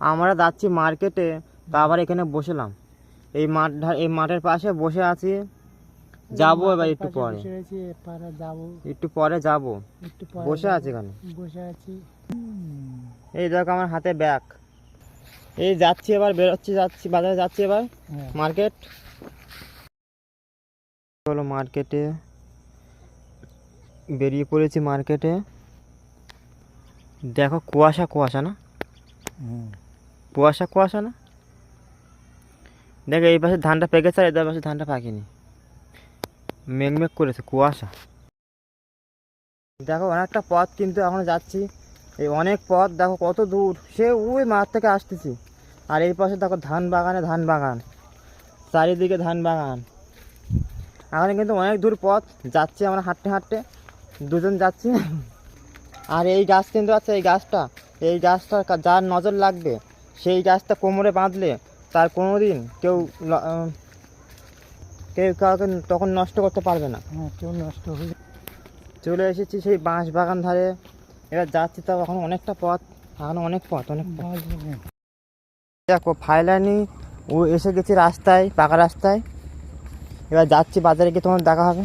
আমরা যাচ্ছি মার্কেটে তা আবার এখানে বসলাম। এই মাঠ এই মাঠের পাশে বসে আছি। যাব এবার একটু পরে। একটু পরে যাব। বসে আছি এখানে। বসে আছি। এই দেখো আমার হাতে ব্যাগ। এই যাচ্ছি এবার বেরোচ্ছি যাচ্ছি বাজারে যাচ্ছি এবার। হ্যাঁ। মার্কেট। হলো মার্কেটে। বেরিয়ে পড়েছি মার্কেটে। দেখো কুয়াশা কুয়াশা না? হুম। কুয়াশা কুয়াশা না? দেখো, এই পাশে ধানটা পেকেছে আর এদের পাশে ধানটা পাকেনি। মেঘ মেঘ করেছে, কুয়াশা। দেখো, অনেকটা পথ কিন্তু এখনও যাচ্ছি। এই অনেক পথ, দেখো, কত দূর। সে ওই মাঠ থেকে আসতেছি। আর এই পাশে দেখো, ধান বাগানে, ধান বাগান। চারিদিকে ধান বাগান। এখন কিন্তু অনেক দূর পথ। যাচ্ছি আমরা হাঁটতে হাঁটতে। দুজন যাচ্ছি। আর এই গাছ কিন্তু আছে, এই গাছটা। এই গাছটা যার নজর লাগবে। সেই গাছটা কোমরে বাঁধলে তার কোনো দিন কেউ কেউ কাউকে তখন নষ্ট করতে পারবে না। হ্যাঁ কেউ নষ্ট হয়ে চলে এসেছি সেই বাঁশ বাগান ধারে। এবার যাচ্ছি তো এখন অনেকটা পথ এখন অনেক পথ অনেক পথ। দেখো ফাইলানি ও এসে গেছি রাস্তায় পাকা রাস্তায়। এবার যাচ্ছি বাজারে গিয়ে তোমার দেখা হবে।